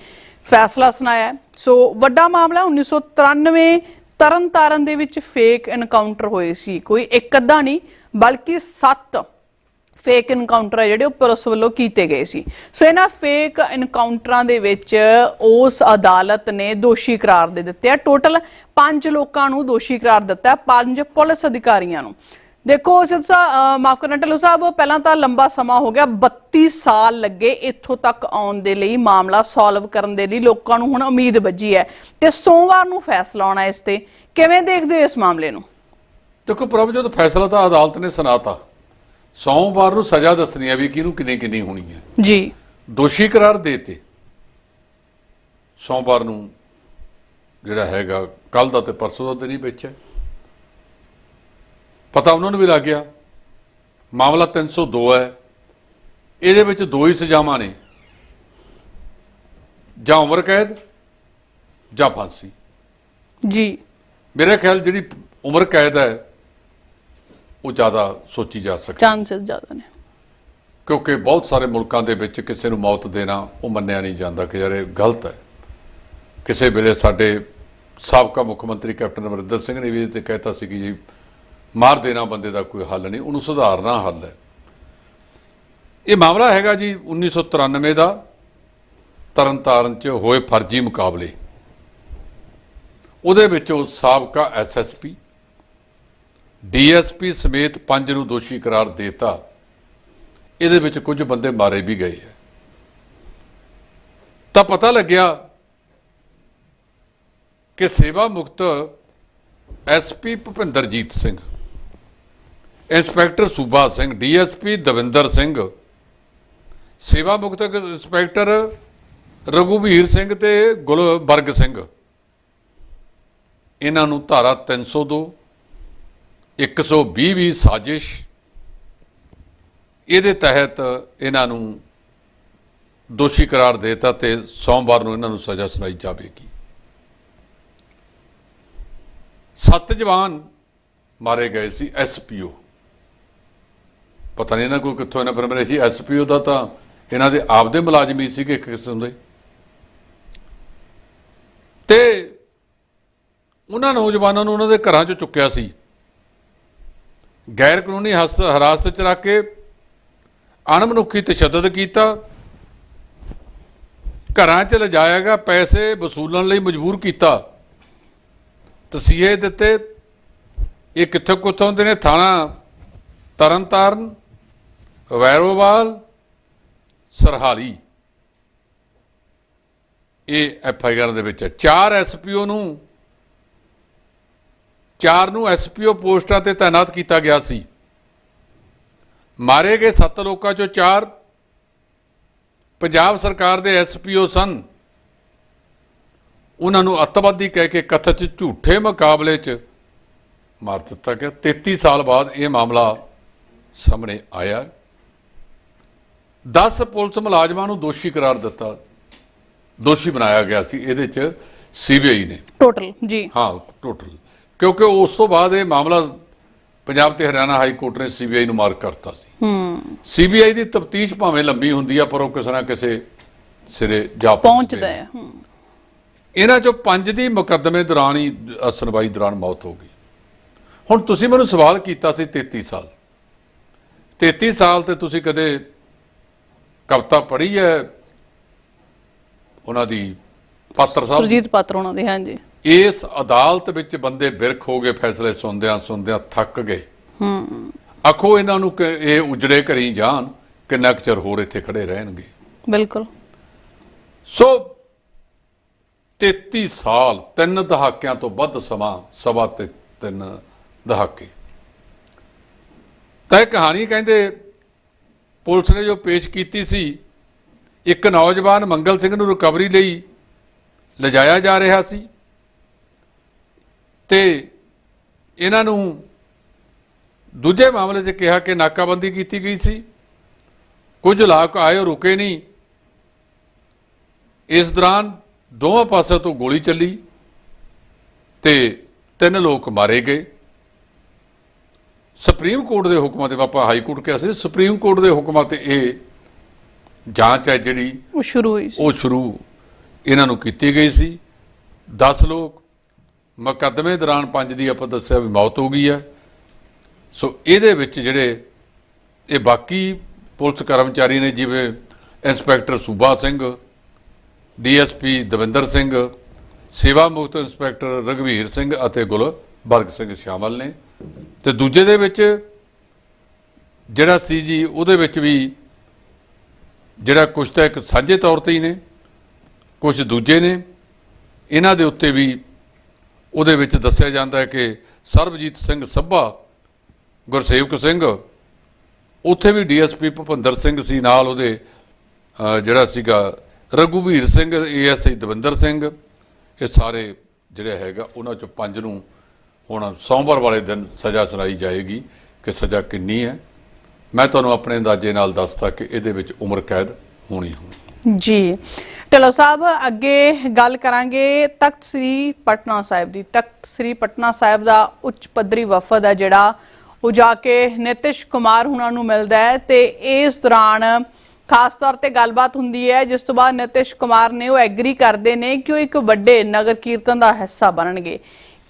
Speaker 1: ਫੈਸਲਾ ਸੁਣਾਇਆ। ਸੋ ਵੱਡਾ ਮਾਮਲਾ 1993 ਤਰਨਤਾਰਨ ਦੇ ਵਿੱਚ ਫੇਕ ਐਨਕਾਊਂਟਰ ਹੋਏ ਸੀ। ਕੋਈ ਇੱਕ ਅੱਧਾ ਨਹੀਂ ਬਲਕਿ 7 ਫੇਕ ਇਨਕਾਊਂਟਰ ਹੈ ਜਿਹੜੇ ਉਹ ਪੁਲਿਸ ਵੱਲੋਂ ਕੀਤੇ ਗਏ ਸੀ। ਸੋ ਇਹਨਾਂ ਫੇਕ ਇਨਕਾਊਂਟਰਾਂ ਦੇ ਵਿੱਚ ਉਸ ਅਦਾਲਤ ਨੇ ਦੋਸ਼ੀ ਕਰਾਰ ਦੇ ਦਿੱਤੇ ਆ। ਟੋਟਲ 5 ਲੋਕਾਂ ਨੂੰ ਦੋਸ਼ੀ ਕਰਾਰ ਦਿੱਤਾ ਹੈ, ਪੰਜ ਪੁਲਿਸ ਅਧਿਕਾਰੀਆਂ ਨੂੰ। ਦੇਖੋ ਸਿਰਸਾ ਮਾਫ ਕਰਨਾ ਢਿੱਲੋਂ ਸਾਹਿਬ ਪਹਿਲਾਂ ਤਾਂ ਲੰਬਾ ਸਮਾਂ ਹੋ ਗਿਆ 32 ਸਾਲ ਲੱਗੇ ਇੱਥੋਂ ਤੱਕ ਆਉਣ ਦੇ ਲਈ ਮਾਮਲਾ ਸੋਲਵ ਕਰਨ ਦੇ ਲਈ ਲੋਕਾਂ ਨੂੰ ਹੁਣ ਉਮੀਦ ਵੱਜੀ ਹੈ। ਤੇ ਸੋਮਵਾਰ ਨੂੰ ਫੈਸਲਾ ਆਉਣਾ ਇਸ ਤੇ। ਕਿਵੇਂ ਦੇਖਦੇ ਹੋ ਇਸ ਮਾਮਲੇ ਨੂੰ?
Speaker 2: ਦੇਖੋ ਪ੍ਰਭਜੋਤ ਫੈਸਲਾ ਤਾਂ ਅਦਾਲਤ ਨੇ ਸੁਣਾਤਾ ਸੋਮਵਾਰ ਨੂੰ ਸਜ਼ਾ ਦੱਸਣੀ ਹੈ ਵੀ ਕਿਹਨੂੰ ਕਿੰਨੀ ਕਿੰਨੀ ਹੋਣੀ ਹੈ।
Speaker 1: ਜੀ।
Speaker 2: ਦੋਸ਼ੀ ਕਰਾਰ ਦੇਤੇ ਸੋਮਵਾਰ ਨੂੰ ਜਿਹੜਾ ਹੈਗਾ ਕੱਲ ਦਾ ਤੇ ਪਰਸੋਂ ਦਾ ਦਿਨ ਹੀ ਵਿੱਚ ਹੈ ਪਤਾ ਉਹਨਾਂ ਨੂੰ ਵੀ ਲੱਗ ਗਿਆ। ਮਾਮਲਾ 302 ਹੈ। ਇਹਦੇ ਵਿੱਚ ਦੋ ਹੀ ਸਜ਼ਾਵਾਂ ਨੇ। ਜਾਂ ਉਮਰ ਕੈਦ ਜਾਂ ਫਾਂਸੀ।
Speaker 1: ਜੀ।
Speaker 2: ਮੇਰੇ ਖਿਆਲ ਜਿਹੜੀ ਉਮਰ ਕੈਦ ਹੈ ਉਹ ਜ਼ਿਆਦਾ ਸੋਚੀ ਜਾ ਸਕਦੀ।
Speaker 1: ਚਾਂਸਸ ਜ਼ਿਆਦਾ ਨੇ।
Speaker 2: ਕਿਉਂਕਿ ਬਹੁਤ ਸਾਰੇ ਮੁਲਕਾਂ ਦੇ ਵਿੱਚ ਕਿਸੇ ਨੂੰ ਮੌਤ ਦੇਣਾ ਉਹ ਮੰਨਿਆ ਨਹੀਂ ਜਾਂਦਾ ਕਿ ਯਾਰ ਇਹ ਗਲਤ ਹੈ। ਕਿਸੇ ਵੇਲੇ ਸਾਡੇ ਸਾਬਕਾ ਮੁੱਖ ਮੰਤਰੀ ਕੈਪਟਨ ਅਮਰਿੰਦਰ ਸਿੰਘ ਨੇ ਵੀ ਇਹ ਤੇ ਕਹਿਤਾ ਸੀ ਕਿ ਜੀ ਮਾਰ ਦੇਣਾ ਬੰਦੇ ਦਾ ਕੋਈ ਹੱਲ ਨਹੀਂ, ਉਹਨੂੰ ਸੁਧਾਰਨਾ ਹੱਲ ਹੈ। ਇਹ ਮਾਮਲਾ ਹੈਗਾ ਜੀ 1993 ਦਾ, ਤਰਨਤਾਰਨ 'ਚ ਹੋਏ ਫਰਜ਼ੀ ਮੁਕਾਬਲੇ। ਉਹਦੇ ਵਿੱਚ ਉਹ ਸਾਬਕਾ ਐਸਐਸਪੀ ਡੀਐਸਪੀ ਸਮੇਤ ਪੰਜ ਨੂੰ ਦੋਸ਼ੀ ਕਰਾਰ ਦੇਤਾ। ਇਹਦੇ ਵਿੱਚ ਕੁਝ ਬੰਦੇ ਮਾਰੇ ਵੀ ਗਏ ਹੈ। ਤਾਂ ਪਤਾ ਲੱਗਿਆ ਕਿ ਸੇਵਾ ਮੁਕਤ ਐਸਪੀ ਭੁਪਿੰਦਰਜੀਤ ਸਿੰਘ ਇੰਸਪੈਕਟਰ ਸੂਬਾ ਸਿੰਘ, ਡੀਐਸਪੀ ਦਵਿੰਦਰ ਸਿੰਘ, ਸੇਵਾ ਮੁਕਤ ਇੰਸਪੈਕਟਰ ਰਘੁਵੀਰ ਸਿੰਘ ਤੇ ਗੁਲਬਰਗ ਸਿੰਘ। ਇਹਨਾਂ ਨੂੰ ਧਾਰਾ 302 120 ਵੀ ਸਾਜ਼ਿਸ਼। ਇਹਦੇ ਤਹਿਤ ਇਹਨਾਂ ਨੂੰ ਦੋਸ਼ੀ ਕਰਾਰ ਦੇਤਾ ਤੇ ਸੋਮਵਾਰ ਨੂੰ ਇਹਨਾਂ ਨੂੰ ਸਜ਼ਾ ਸੁਣਾਈ ਜਾਵੇਗੀ। ਸੱਤ ਜਵਾਨ ਮਾਰੇ ਗਏ ਸੀ ਐਸਪੀਓ ਪਤਾ ਨਹੀਂ ਇਹਨਾਂ ਕੋਲ ਕਿੱਥੋਂ ਇਹਨਾਂ ਪਰਮਰੇ ਸੀ ਐਸਪੀਓ ਦਾ ਤਾਂ ਇਹਨਾਂ ਦੇ ਆਪਦੇ ਮੁਲਾਜ਼ਮ ਹੀ ਸੀਗੇ ਇੱਕ ਕਿਸਮ ਦੇ। ਤੇ ਉਹਨਾਂ ਨੌਜਵਾਨਾਂ ਨੂੰ ਉਹਨਾਂ ਦੇ ਘਰਾਂ 'ਚੋਂ ਚੁੱਕਿਆ ਸੀ। ਗੈਰ ਕਾਨੂੰਨੀ ਹਸਤ, ਹਿਰਾਸਤ 'ਚ ਰੱਖ ਕੇ ਅਣਮਨੁੱਖੀ ਤਸ਼ੱਦਦ ਕੀਤਾ। ਘਰਾਂ 'ਚ ਲਿਜਾਇਆ ਗਿਆ ਪੈਸੇ ਵਸੂਲਣ ਲਈ ਮਜਬੂਰ ਕੀਤਾ। ਤਸੀਹੇ ਦਿੱਤੇ। ਇਹ ਕਿੱਥੋਂ ਕਿੱਥੋਂ ਦੇ ਨੇ? ਥਾਣਾ ਤਰਨਤਾਰਨ ਵੈਰੋਵਾਲ ਸਰਹਾਲੀ। ਇਹ ਐਫ ਆਈ ਆਰ ਦੇ ਵਿੱਚ ਹੈ। ਚਾਰ ਐਸਪੀਓ ਨੂੰ, ਚਾਰ ਨੂੰ ਐਸਪੀਓ ਪੋਸਟਾਂ ਤੇ ਤਾਇਨਾਤ ਕੀਤਾ ਗਿਆ ਸੀ। ਮਾਰੇ ਗਏ ਸੱਤ ਲੋਕਾਂ ਚੋਂ ਚਾਰ ਪੰਜਾਬ ਸਰਕਾਰ ਦੇ ਐਸਪੀਓ ਸਨ। ਉਹਨਾਂ ਨੂੰ ਅੱਤਵਾਦੀ ਕਹਿ ਕੇ ਕਥਿਤ ਝੂਠੇ ਮੁਕਾਬਲੇ 'ਚ ਮਾਰ ਦਿੱਤਾ ਗਿਆ। 33 ਸਾਲ ਬਾਅਦ ਇਹ ਮਾਮਲਾ ਸਾਹਮਣੇ ਆਇਆ। 10 ਪੁਲਿਸ ਮੁਲਾਜ਼ਮਾਂ ਨੂੰ ਦੋਸ਼ੀ ਕਰਾਰ ਦਿੱਤਾ। ਦੋਸ਼ੀ ਬਣਾਇਆ ਗਿਆ ਸੀ ਇਹਦੇ 'ਚ ਸੀਬੀਆਈ ਨੇ।
Speaker 1: ਟੋਟਲ ਜੀ।
Speaker 2: ਹਾਂ ਟੋਟਲ ਕਿਉਂਕਿ ਉਸ ਤੋਂ ਬਾਅਦ ਇਹ ਮਾਮਲਾ ਪੰਜਾਬ ਤੇ ਹਰਿਆਣਾ ਹਾਈ ਕੋਰਟ ਨੇ ਸੀਬੀਆਈ ਨੂੰ ਮਾਰਕ ਕਰਤਾ ਸੀ।
Speaker 1: ਹੂੰ।
Speaker 2: ਸੀਬੀਆਈ ਦੀ ਤਫਤੀਸ਼ ਭਾਵੇਂ ਲੰਬੀ ਹੁੰਦੀ ਆ ਪਰ ਉਹ ਕਿਸੇ ਨਾ ਕਿਸੇ ਸਿਰੇ ਜਾ
Speaker 1: ਪਹੁੰਚਦਾ। ਹੈ ਹੂੰ।
Speaker 2: ਇਹਨਾਂ ਚੋਂ ਪੰਜ ਦੀ ਮੁਕੱਦਮੇ ਦੌਰਾਨ ਹੀ ਸੁਣਵਾਈ ਦੌਰਾਨ ਮੌਤ ਹੋ ਗਈ। ਹੁਣ ਤੁਸੀਂ ਮੈਨੂੰ ਸਵਾਲ ਕੀਤਾ ਸੀ 33 ਸਾਲ। 33 ਸਾਲ ਤੇ ਤੁਸੀਂ ਕਦੇ ਕਵਿਤਾ ਪੜ੍ਹੀ ਹੈ ਉਹਨਾਂ ਦੀ ਪਾਤਰ ਸਾਹਿਬ?
Speaker 1: ਸੁਰਜੀਤ ਪਾਤਰ ਉਹਨਾਂ ਦੇ ਹਾਂਜੀ।
Speaker 2: ਇਸ ਅਦਾਲਤ ਵਿੱਚ ਬੰਦੇ ਬਿਰਖ ਹੋ ਗਏ ਫੈਸਲੇ ਸੁਣਦਿਆਂ ਸੁਣਦਿਆਂ ਥੱਕ ਗਏ।
Speaker 1: ਹੂੰ।
Speaker 2: ਆਖੋ ਇਹਨਾਂ ਨੂੰ ਕਿ ਇਹ ਉਜੜੇ ਕਰੀ ਜਾਣ ਕਿੰਨਾ ਕੁ ਚਿਰ ਹੋਰ ਇੱਥੇ ਖੜੇ ਰਹਿਣਗੇ।
Speaker 1: ਬਿਲਕੁਲ।
Speaker 2: ਸੋ 33 ਸਾਲ ਤਿੰਨ ਦਹਾਕਿਆਂ ਤੋਂ ਵੱਧ ਸਮਾਂ ਸਵਾ ਤੇ ਤਿੰਨ ਦਹਾਕੇ। ਤਾਂ ਇਹ ਕਹਾਣੀ ਕਹਿੰਦੇ ਪੁਲਿਸ ਨੇ ਜੋ ਪੇਸ਼ ਕੀਤੀ ਸੀ, ਇੱਕ ਨੌਜਵਾਨ ਮੰਗਲ ਸਿੰਘ ਨੂੰ ਰਿਕਵਰੀ ਲਈ ਲਿਜਾਇਆ ਜਾ ਰਿਹਾ ਸੀ ਤੇ ਇਹਨਾਂ ਨੂੰ ਦੂਜੇ ਮਾਮਲੇ 'ਚ ਕਿਹਾ ਕਿ ਨਾਕਾਬੰਦੀ ਕੀਤੀ ਗਈ ਸੀ। ਕੁਝ ਲੋਕ ਆਏ ਉਹ ਰੁਕੇ ਨਹੀਂ। ਇਸ ਦੌਰਾਨ ਦੋਵਾਂ ਪਾਸਿਆਂ ਤੋਂ ਗੋਲੀ ਚੱਲੀ ਤੇ ਤਿੰਨ ਲੋਕ ਮਾਰੇ ਗਏ। ਸੁਪਰੀਮ ਕੋਰਟ ਦੇ ਹੁਕਮਾਂ ਤੇ ਆਪਾਂ ਹਾਈ ਕੋਰਟ ਕਿਹਾ ਸੀ ਸੁਪਰੀਮ ਕੋਰਟ ਦੇ ਹੁਕਮਾਂ ਤੇ ਇਹ ਜਾਂਚ ਹੈ ਜਿਹੜੀ
Speaker 1: ਉਹ ਸ਼ੁਰੂ ਹੋਈ ਸੀ।
Speaker 2: ਉਹ ਸ਼ੁਰੂ ਇਹਨਾਂ ਨੂੰ ਕੀਤੀ ਗਈ ਸੀ। 10 ਲੋਕ ਮੁਕੱਦਮੇ ਦੌਰਾਨ ਪੰਜ ਦੀ ਆਪਾਂ ਦੱਸਿਆ ਵੀ ਮੌਤ ਹੋ ਗਈ ਹੈ। ਸੋ ਇਹਦੇ ਵਿੱਚ ਜਿਹੜੇ ਇਹ ਬਾਕੀ ਪੁਲਿਸ ਕਰਮਚਾਰੀ ਨੇ ਜਿਵੇਂ ਇੰਸਪੈਕਟਰ ਸੂਬਾ ਸਿੰਘ ਡੀਐਸਪੀ ਦਵਿੰਦਰ ਸਿੰਘ ਸੇਵਾ ਮੁਕਤ ਇੰਸਪੈਕਟਰ ਰਗਵੀਰ ਸਿੰਘ ਅਤੇ ਗੁਲਬਰਗ ਸਿੰਘ ਸ਼ਾਮਲ ਨੇ। ਤੇ ਦੂਜੇ ਦੇ ਵਿੱਚ ਜਿਹੜਾ ਸੀ ਜੀ, ਉਹਦੇ ਵਿੱਚ ਵੀ ਜਿਹੜਾ ਕੁਛ ਤਾਂ ਇੱਕ ਸਾਂਝੇ ਤੌਰ ਤੇ ਹੀ ਨੇ ਕੁਝ ਦੂਜੇ ਨੇ, ਇਹਨਾਂ ਦੇ ਉੱਤੇ ਵੀ ਉਹਦੇ ਵਿੱਚ ਦੱਸਿਆ ਜਾਂਦਾ ਹੈ ਕਿ ਸਰਬਜੀਤ ਸਿੰਘ ਸੱਭਾ, ਗੁਰਸੇਵਕ ਸਿੰਘ, ਉੱਥੇ ਵੀ ਡੀਐਸਪੀ ਭੁਪਿੰਦਰ ਸਿੰਘ ਸੀ ਨਾਲ ਉਹਦੇ ਜਿਹੜਾ ਸੀਗਾ ਰਘੁਵੀਰ ਸਿੰਘ ਏਐਸਆਈ ਦਵਿੰਦਰ ਸਿੰਘ, ਇਹ ਸਾਰੇ ਜਿਹੜੇ ਹੈਗਾ ਉਹਨਾਂ ਚੋਂ ਪੰਜ ਨੂੰ ਹੁਣ ਸੋਮਵਾਰ ਵਾਲੇ ਦਿਨ ਸਜ਼ਾ ਸੁਣਾਈ ਜਾਏਗੀ ਕਿ ਸਜ਼ਾ ਕਿੰਨੀ ਹੈ। ਮੈਂ ਤੁਹਾਨੂੰ ਆਪਣੇ ਅੰਦਾਜ਼ੇ ਨਾਲ ਦੱਸਦਾ ਕਿ ਇਹਦੇ ਵਿੱਚ ਉਮਰ ਕੈਦ ਹੋਣੀ ਹੋਣੀ
Speaker 1: ਜੀ। ਢਿੱਲੋਂ ਸਾਹਿਬ, ਅੱਗੇ ਗੱਲ ਕਰਾਂਗੇ ਤਖਤ ਸ੍ਰੀ ਪਟਨਾ ਸਾਹਿਬ ਦੀ। ਤਖਤ ਸ੍ਰੀ ਪਟਨਾ ਸਾਹਿਬ ਦਾ ਉੱਚ ਪੱਧਰੀ ਵਫਦ ਹੈ ਜਿਹੜਾ। ਉਹ ਜਾ ਕੇ ਨਿਤਿਸ਼ ਕੁਮਾਰ ਹੁਣਾਂ ਨੂੰ ਮਿਲਦਾ ਹੈ ਤੇ ਇਸ ਦੌਰਾਨ ਖਾਸ ਤੌਰ ਤੇ ਗੱਲਬਾਤ ਹੁੰਦੀ ਹੈ, ਜਿਸ ਤੋਂ ਬਾਅਦ ਨਿਤਿਸ਼ ਕੁਮਾਰ ਨੇ ਉਹ ਐਗਰੀ ਕਰਦੇ ਨੇ ਕਿ ਉਹ ਇੱਕ ਵੱਡੇ ਨਗਰ ਕੀਰਤਨ ਦਾ ਹਿੱਸਾ ਬਣਨਗੇ।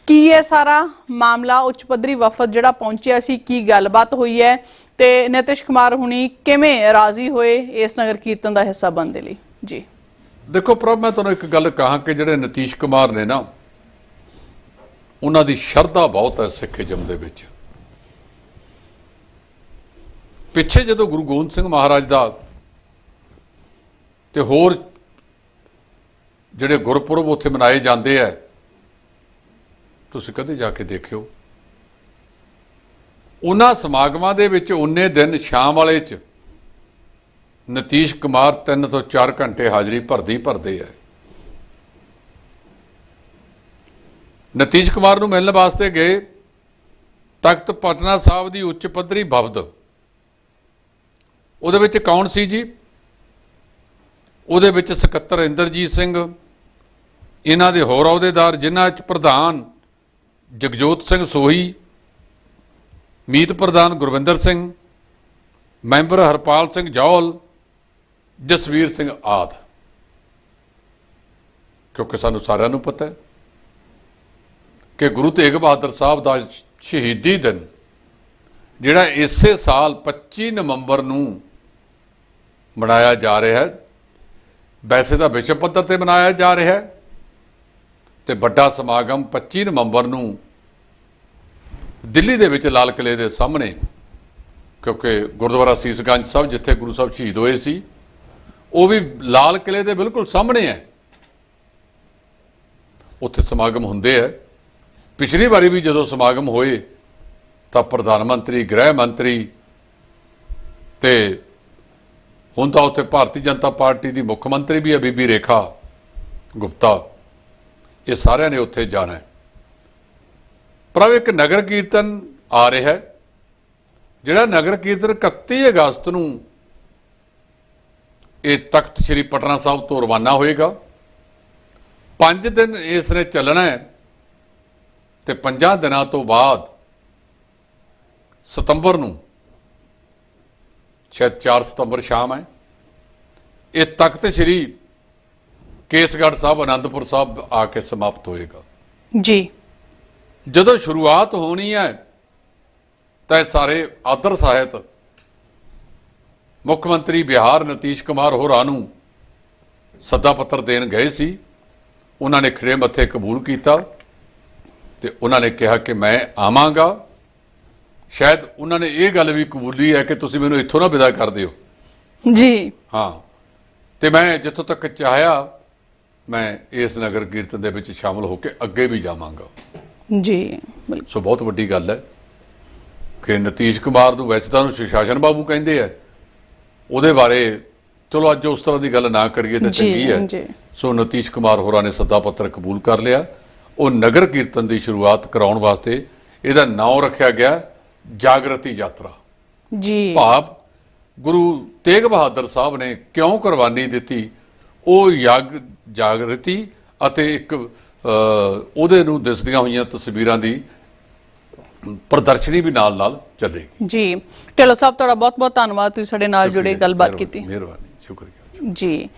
Speaker 1: ਕੀ ਇਹ ਸਾਰਾ ਮਾਮਲਾ ਉੱਚ ਪੱਧਰੀ ਵਫਦ ਜਿਹੜਾ ਪਹੁੰਚਿਆ ਸੀ, ਕੀ ਗੱਲਬਾਤ ਹੋਈ ਹੈ ਤੇ ਨਿਤਿਸ਼ ਕੁਮਾਰ ਹੁਣੀ ਕਿਵੇਂ ਰਾਜ਼ੀ ਹੋਏ ਇਸ ਨਗਰ ਕੀਰਤਨ ਦਾ ਹਿੱਸਾ ਬਣਨ ਦੇ ਲਈ? ਜੀ।
Speaker 2: ਦੇਖੋ ਪ੍ਰਭ, ਮੈਂ ਤੁਹਾਨੂੰ ਇੱਕ ਗੱਲ ਕਹਾਂ ਕਿ ਜਿਹੜੇ ਨਤੀਸ਼ ਕੁਮਾਰ ਨੇ ਨਾ, ਉਹਨਾਂ ਦੀ ਸ਼ਰਧਾ ਬਹੁਤ ਹੈ ਸਿੱਖ ਸਿੱਖੀਜ਼ਮ ਦੇ ਵਿੱਚ। ਪਿੱਛੇ ਜਦੋਂ ਗੁਰੂ ਗੋਬਿੰਦ ਸਿੰਘ ਮਹਾਰਾਜ ਦਾ ਤੇ ਹੋਰ ਜਿਹੜੇ ਗੁਰਪੁਰਬ ਉੱਥੇ ਮਨਾਏ ਜਾਂਦੇ ਆ ਤੁਸੀਂ ਕਦੇ ਜਾ ਕੇ ਦੇਖਿਓ। ਉਹਨਾਂ ਸਮਾਗਮਾਂ ਦੇ ਵਿੱਚ ਉਨੇ ਦਿਨ ਸ਼ਾਮ ਵਾਲੇ ਚ ਨਤੀਸ਼ ਕੁਮਾਰ 3 ਤੋਂ 4 ਘੰਟੇ ਹਾਜ਼ਰੀ ਭਰਦੀ ਭਰਦੇ ਆ ਨਤੀਸ਼ ਕੁਮਾਰ ਨੂੰ ਮਿਲਣ ਵਾਸਤੇ ਗਏ ਤਖਤ ਪਟਨਾ ਸਾਹਿਬ ਦੀ ਉੱਚ ਪੱਧਰੀ ਭਵਦ ਉਹਦੇ ਵਿੱਚ ਕੌਣ ਸੀ ਜੀ? ਉਹਦੇ ਵਿੱਚ ਸਕੱਤਰ ਇੰਦਰਜੀਤ ਸਿੰਘ, ਇਹਨਾਂ ਦੇ ਹੋਰ ਅਹੁਦੇਦਾਰ ਜਿਨ੍ਹਾਂ ਵਿੱਚ ਪ੍ਰਧਾਨ ਜਗਜੋਤ ਸਿੰਘ ਸੋਹੀ, ਮੀਤ ਪ੍ਰਧਾਨ ਗੁਰਵਿੰਦਰ ਸਿੰਘ, ਮੈਂਬਰ ਹਰਪਾਲ ਸਿੰਘ ਜੌਲ ਜਸਵੀਰ ਸਿੰਘ ਆਦ। ਕਿਉਂਕਿ ਸਾਨੂੰ ਸਾਰਿਆਂ ਨੂੰ ਪਤਾ ਹੈ ਕਿ ਗੁਰੂ ਤੇਗ ਬਹਾਦਰ ਸਾਹਿਬ ਦਾ ਸ਼ਹੀਦੀ ਦਿਨ, ਜਿਹੜਾ ਇਸੇ ਸਾਲ 25 ਨਵੰਬਰ ਨੂੰ ਮਨਾਇਆ ਜਾ ਰਿਹਾ ਹੈ, ਵੈਸੇ ਤਾਂ ਵਿਸ਼ਵ ਪੱਧਰ ਤੇ ਮਨਾਇਆ ਜਾ ਰਿਹਾ ਹੈ। ਤੇ ਵੱਡਾ ਸਮਾਗਮ 25 ਨਵੰਬਰ ਨੂੰ ਦਿੱਲੀ ਦੇ ਵਿੱਚ ਲਾਲ ਕਿਲੇ ਦੇ ਸਾਹਮਣੇ, ਕਿਉਂਕਿ ਗੁਰਦੁਆਰਾ ਸੀਸਗੰਜ ਸਾਹਿਬ ਜਿੱਥੇ ਗੁਰੂ ਸਾਹਿਬ ਸ਼ਹੀਦ ਹੋਏ ਸੀ, ਉਹ ਵੀ ਲਾਲ ਕਿਲੇ ਦੇ ਬਿਲਕੁਲ ਸਾਹਮਣੇ ਹੈ। ਉੱਥੇ ਸਮਾਗਮ ਹੁੰਦੇ ਆ ਪਿਛਲੀ ਵਾਰੀ ਵੀ ਜਦੋਂ ਸਮਾਗਮ ਹੋਏ, ਤਾਂ ਪ੍ਰਧਾਨ ਮੰਤਰੀ, ਗ੍ਰਹਿ ਮੰਤਰੀ ਤੇ ਹੁਣ ਤਾਂ ਉੱਥੇ ਭਾਰਤੀ ਜਨਤਾ ਪਾਰਟੀ ਦੀ ਮੁੱਖ ਮੰਤਰੀ ਵੀ ਹੈ ਬੀਬੀ ਰੇਖਾ ਗੁਪਤਾ। ਇਹ ਸਾਰਿਆਂ ਨੇ ਉੱਥੇ ਜਾਣਾ ਹੈ। ਪਰ ਇੱਕ ਨਗਰ ਕੀਰਤਨ ਆ ਰਿਹਾ ਹੈ, ਜਿਹੜਾ ਨਗਰ ਕੀਰਤਨ 31 ਅਗਸਤ ਨੂੰ ਇਹ ਤਖਤ ਸ੍ਰੀ ਪਟਨਾ ਸਾਹਿਬ ਤੋਂ ਰਵਾਨਾ ਹੋਏਗਾ। ਪੰਜ ਦਿਨ ਇਸ ਨੇ ਚੱਲਣਾ ਹੈ ਤੇ ਪੰਜਾਂ ਦਿਨਾਂ ਤੋਂ ਬਾਅਦ ਸਤੰਬਰ ਨੂੰ, ਸ਼ਾਇਦ 4 ਸਤੰਬਰ ਸ਼ਾਮ ਹੈ, ਇਹ ਤਖਤ ਸ੍ਰੀ ਕੇਸਗੜ੍ਹ ਸਾਹਿਬ ਆਨੰਦਪੁਰ ਸਾਹਿਬ ਆ ਕੇ ਸਮਾਪਤ ਹੋਏਗਾ।
Speaker 1: ਜੀ।
Speaker 2: ਜਦੋਂ ਸ਼ੁਰੂਆਤ ਹੋਣੀ ਹੈ ਤਾਂ ਇਹ ਸਾਰੇ ਆਦਰ ਸਾਹਿਤ ਮੁੱਖ ਮੰਤਰੀ ਬਿਹਾਰ ਨਤੀਸ਼ ਕੁਮਾਰ ਹੋਰਾਂ ਨੂੰ ਸੱਦਾ ਪੱਤਰ ਦੇਣ ਗਏ ਸੀ। ਉਹਨਾਂ ਨੇ ਖੜੇ ਮੱਥੇ ਕਬੂਲ ਕੀਤਾ ਤੇ ਉਹਨਾਂ ਨੇ ਕਿਹਾ ਕਿ ਮੈਂ ਆਵਾਂਗਾ। ਸ਼ਾਇਦ ਉਹਨਾਂ ਨੇ ਇਹ ਗੱਲ ਵੀ ਕਬੂਲੀ ਹੈ ਕਿ ਤੁਸੀਂ ਮੈਨੂੰ ਇੱਥੋਂ ਨਾ ਵਿਦਾ ਕਰ ਦਿਓ।
Speaker 1: ਜੀ।
Speaker 2: ਹਾਂ। ਤੇ ਮੈਂ ਜਿੱਥੋਂ ਤੱਕ ਚਾਹਿਆ ਮੈਂ ਇਸ ਨਗਰ ਕੀਰਤਨ ਦੇ ਵਿੱਚ ਸ਼ਾਮਲ ਹੋ ਕੇ ਅੱਗੇ ਵੀ ਜਾਵਾਂਗਾ।
Speaker 1: ਜੀ ਬਿਲਕੁਲ।
Speaker 2: ਸੋ ਬਹੁਤ ਵੱਡੀ ਗੱਲ ਹੈ ਕਿ ਨਤੀਸ਼ ਕੁਮਾਰ ਨੂੰ ਵੈਸੇ ਤਾਂ ਉਹਨੂੰ ਸੁਸ਼ਾਸਨ ਬਾਬੂ ਕਹਿੰਦੇ ਆ। ਉਹਦੇ ਬਾਰੇ ਚਲੋ ਅੱਜ ਉਸ ਤਰ੍ਹਾਂ ਦੀ ਗੱਲ ਨਾ ਕਰੀਏ ਤਾਂ ਚੰਗੀ ਹੈ। ਸੋ ਨਤੀਸ਼ ਕੁਮਾਰ ਹੋਰਾਂ ਨੇ ਸੱਦਾ ਪੱਤਰ ਕਬੂਲ ਕਰ ਲਿਆ। ਉਹ ਨਗਰ ਕੀਰਤਨ ਦੀ ਸ਼ੁਰੂਆਤ ਕਰਾਉਣ ਵਾਸਤੇ ਇਹਦਾ ਨਾਮ ਰੱਖਿਆ ਗਿਆ ਜਾਗਰਤੀ ਯਾਤਰਾ।
Speaker 1: ਜੀ।
Speaker 2: ਭਾਵ ਗੁਰੂ ਤੇਗ ਬਹਾਦਰ ਸਾਹਿਬ ਨੇ ਕਿਉਂ ਕੁਰਬਾਨੀ ਦਿੱਤੀ? ਉਹ ਯਗ ਜਾਗਰਤੀ ਅਤੇ ਇੱਕ ਉਹਦੇ ਨੂੰ ਦਿਸਦੀਆਂ ਹੋਈਆਂ ਤਸਵੀਰਾਂ ਦੀ ਪ੍ਰਦਰਸ਼ਨੀ ਵੀ ਨਾਲ ਨਾਲ ਚੱਲੇਗੀ।
Speaker 1: ਜੀ। ਢਿੱਲੋਂ ਸਾਹਿਬ ਤੁਹਾਡਾ ਬਹੁਤ ਬਹੁਤ ਧੰਨਵਾਦ ਤੁਸੀਂ ਸਾਡੇ ਨਾਲ ਜੁੜੇ ਗੱਲਬਾਤ ਕੀਤੀ।
Speaker 2: ਮਿਹਰਬਾਨੀ ਸ਼ੁਕਰੀਆ।
Speaker 1: ਜੀ।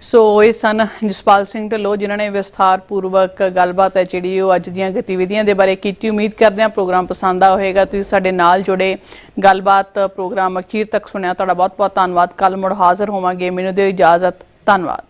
Speaker 1: ਸੋ ਇਹ ਸਨ ਜਸਪਾਲ ਸਿੰਘ ਢਿੱਲੋਂ ਜਿਨ੍ਹਾਂ ਨੇ ਵਿਸਥਾਰ ਪੂਰਵਕ ਗੱਲਬਾਤ ਹੈ ਜਿਹੜੀ ਉਹ ਅੱਜ ਦੀਆਂ ਗਤੀਵਿਧੀਆਂ ਦੇ ਬਾਰੇ ਕੀਤੀ। ਉਮੀਦ ਕਰਦੇ ਹਾਂ ਪ੍ਰੋਗਰਾਮ ਪਸੰਦ ਆ ਹੋਵੇਗਾ। ਤੁਸੀਂ ਸਾਡੇ ਨਾਲ ਜੁੜੇ ਗੱਲਬਾਤ ਪ੍ਰੋਗਰਾਮ ਅਖੀਰ ਤੱਕ ਸੁਣਿਆ ਤੁਹਾਡਾ ਬਹੁਤ ਬਹੁਤ ਧੰਨਵਾਦ। ਕੱਲ ਮੁੜ ਹਾਜ਼ਰ ਹੋਵਾਂਗੇ। ਮੈਨੂੰ ਦਿਓ ਇਜਾਜ਼ਤ। ਧੰਨਵਾਦ।